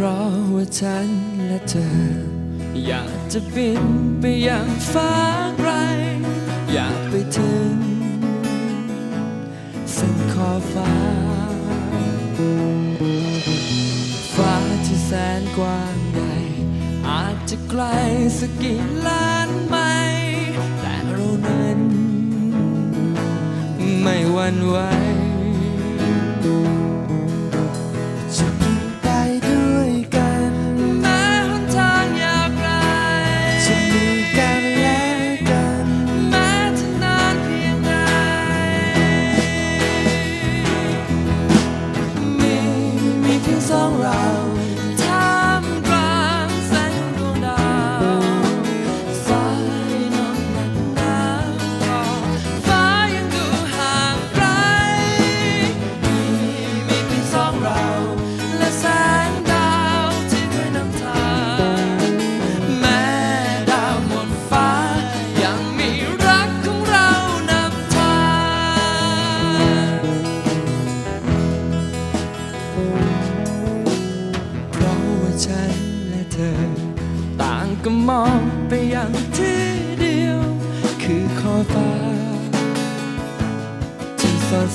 เพราะว่าฉันและเธอ อยากจะบินไปยังฟ้าไกล อยากไปถึงสิ้นขอบฟ้า ฟ้าที่แสนกว้างใหญ่อาจจะไกลสักกี่ล้านไมล์แต่เรานั้นไม่หวั่นไหว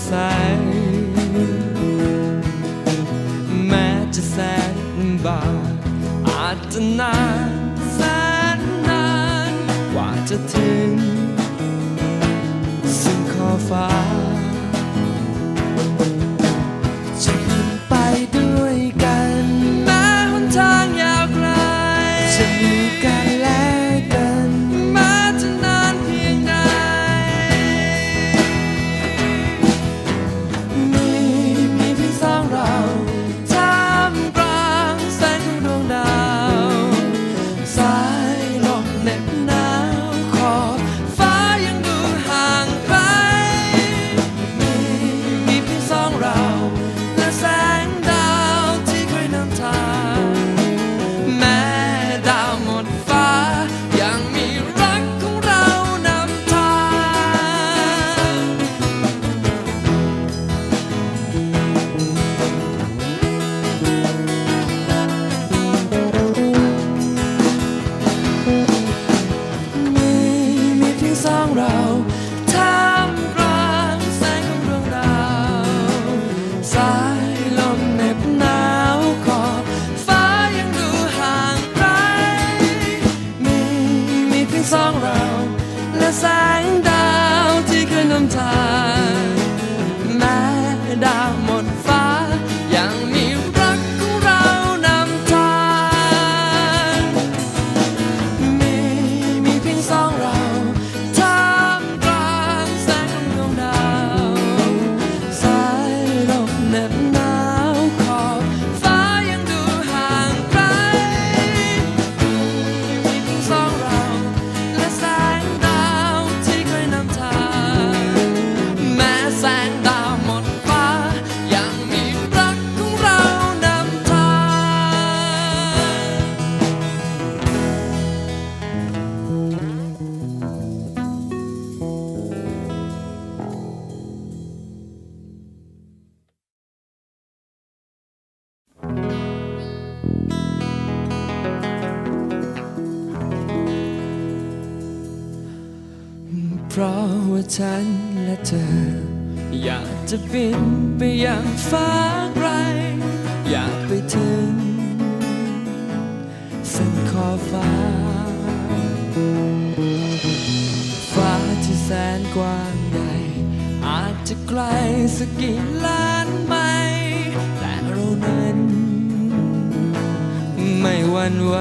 ใส แม้จะแสนบาอาจจะนานแสนนานกว่าจะถึง เพราะว่าฉันและเธอ อยากจะบินไปยังฟ้าไกล อยากไปถึงสันขอฟ้า ฟ้าที่แสนกว้างใหญ่อาจจะไกลสักกี่ล้านไมล์แต่เรานั้นไม่วันไหว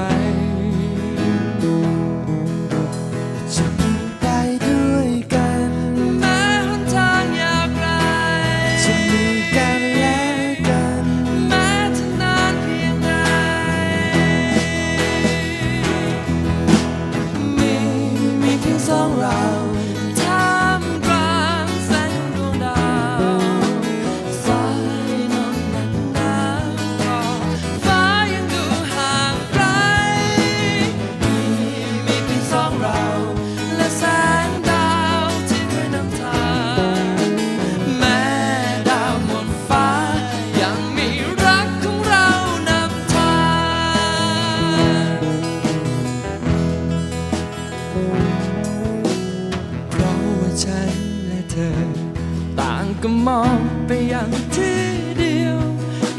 ก็มองไปอย่างที่เดียว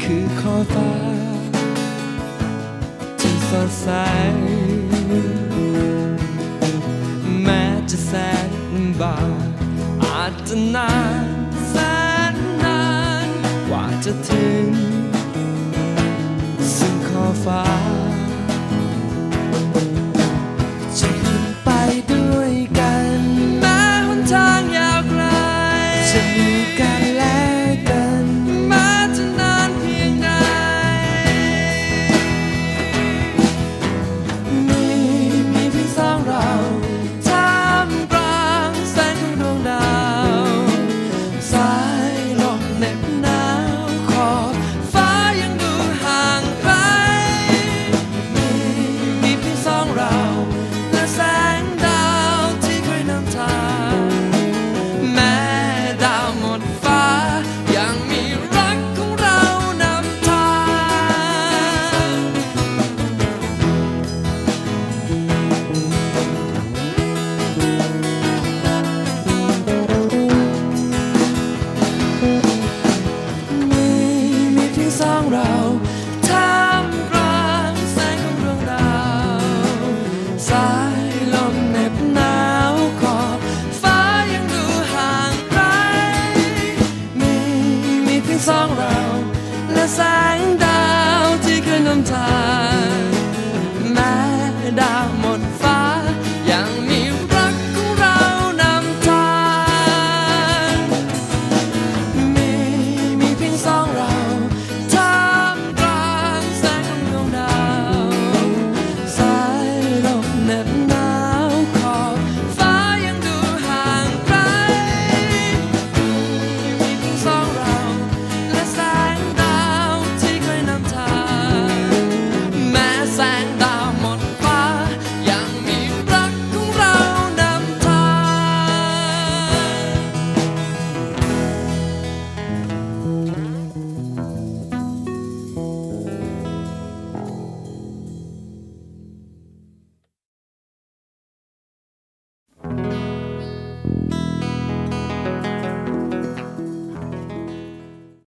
คือขอฟ้าที่สดใส แม้จะแสนลำบากอาจจะนานแสนนานกว่าจะถึง ซึ่งขอฟ้า